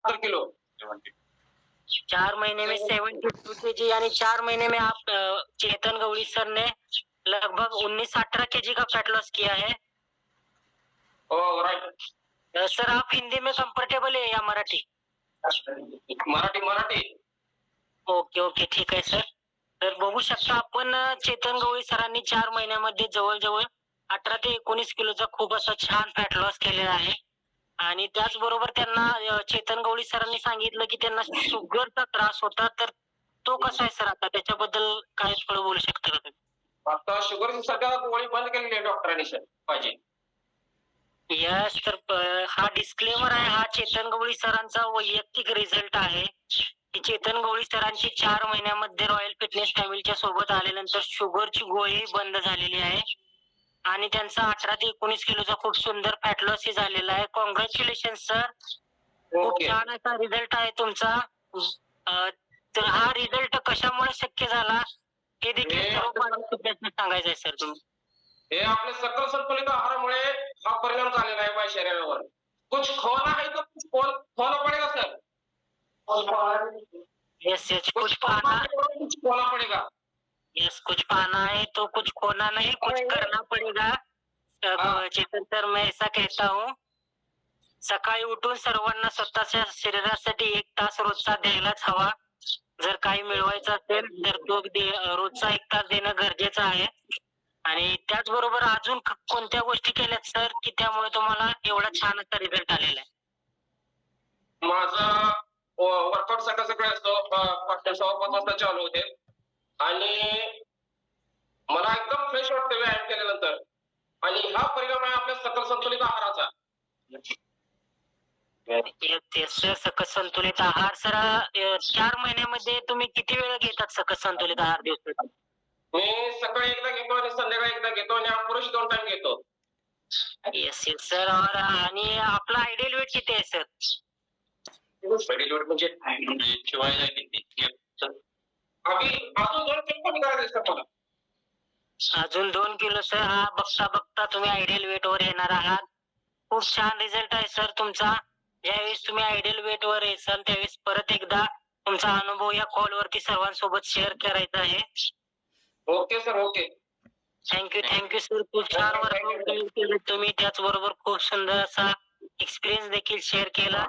सत्तर किलो. चार महीने में सेवेंटी टू के जी यानी चार महीने में आप चेतन गौड़ी सर ने लगभग उन्नीस अठारह के जी का फैट लॉस किया है। अ, सर आप हिंदी में कंफर्टेबल है या मराठी? मराठी मराठी. ओके ओके ठीक आहे सर. तर बघू शकता आपण चेतन गवळी सरांनी चार महिन्यामध्ये जवळजवळ अठरा ते एकोणीस किलोचा खूप असा छान फॅट लॉस केलेला आहे. आणि त्याचबरोबर त्यांना चेतन गवळी सरांनी सांगितलं की त्यांना शुगरचा त्रास होता तर तो कसा आहे सर आता? त्याच्याबद्दल काय थोडं बोलू शकता का तुम्ही? आता सध्या गोळी बंद केलेली आहे डॉक्टरांनी सर पाहिजे यस तर हा डिस्क्लेमर आहे हा चेतन गवळी सरांचा वैयक्तिक रिझल्ट आहे. की चेतन गवळी सरांची चार महिन्यामध्ये रॉयल फिटनेस फॅमिलीच्या सोबत आल्यानंतर शुगरची गोळी बंद झालेली आहे. आणि त्यांचा अठरा ते एकोणीस किलोचा खूप सुंदर फॅट लॉस ही झालेला आहे. कॉंग्रॅच्युलेशन सर खूप छान असा रिझल्ट आहे तुमचा. तर हा रिझल्ट कशामुळे शक्य झाला? हे देखील सर्व सांगायचं आहे सर तुम्ही. हे आपले सकल संतुलित आहारामुळे हा परिणाम झालेला आहे माझ्या शरीरावर. कुछ खोना है तो कुछ खोल खोना पडेगा सर यस यस कुछ पाना कुछ खोना पडेगा यस कुछ पाना है तो कुछ खोना नहीं कुछ करना. चेतन सर मैं ऐसा कहता हूँ सकाळी उठून सर्वांना स्वतःच्या शरीरासाठी एक तास रोजचा द्यायलाच हवा. जर काही मिळवायचं असेल तर तो रोजचा एक तास देणं गरजेचं आहे. आणि त्याचबरोबर अजून कोणत्या गोष्टी केल्यात सर की त्यामुळे तुम्हाला एवढा छान असा रिझल्ट आलेला आहे? माझा वर्कआउट सकाळ सकाळी असतो. सव्वा पाच वाजता चालू होते. आणि मला एकदम फ्रेश वाटतं व्यायाम केल्यानंतर. आणि हा परिणाम आहे आपल्या सकल संतुलित आहाराचा. येस येस सर सकस संतुलित आहार सर चार महिन्यामध्ये तुम्ही किती वेळ घेतात सकस संतुलित आहार दिवसात मी सकाळी एकदा घेतो आणि संध्याकाळी एकदा घेतो आणि पुरुष दोन टाइम घेतो. येस येस सर और आणि आपला आयडियल वेट किती आहे सर पहिली म्हणजे ठेवायला किती? अजून दोन कमी करायचं सर मला. अजून दोन किलो सर हा बघता बघता तुम्ही आयडियल वेट वर येणार आहात. खूप छान रिझल्ट आहे सर तुमचा. ज्यावेळेस तुम्ही आयडियल वेट वर येसाल त्यावेळेस परत एकदा तुमचा अनुभव या कॉल वरती सर्वांसोबत शेअर करायचा आहे. Okay sir okay thank you thank you sir खूप छान केलं तुम्ही. त्याचबरोबर खूप सुंदर असा एक्सपिरियन्स देखील शेअर केला.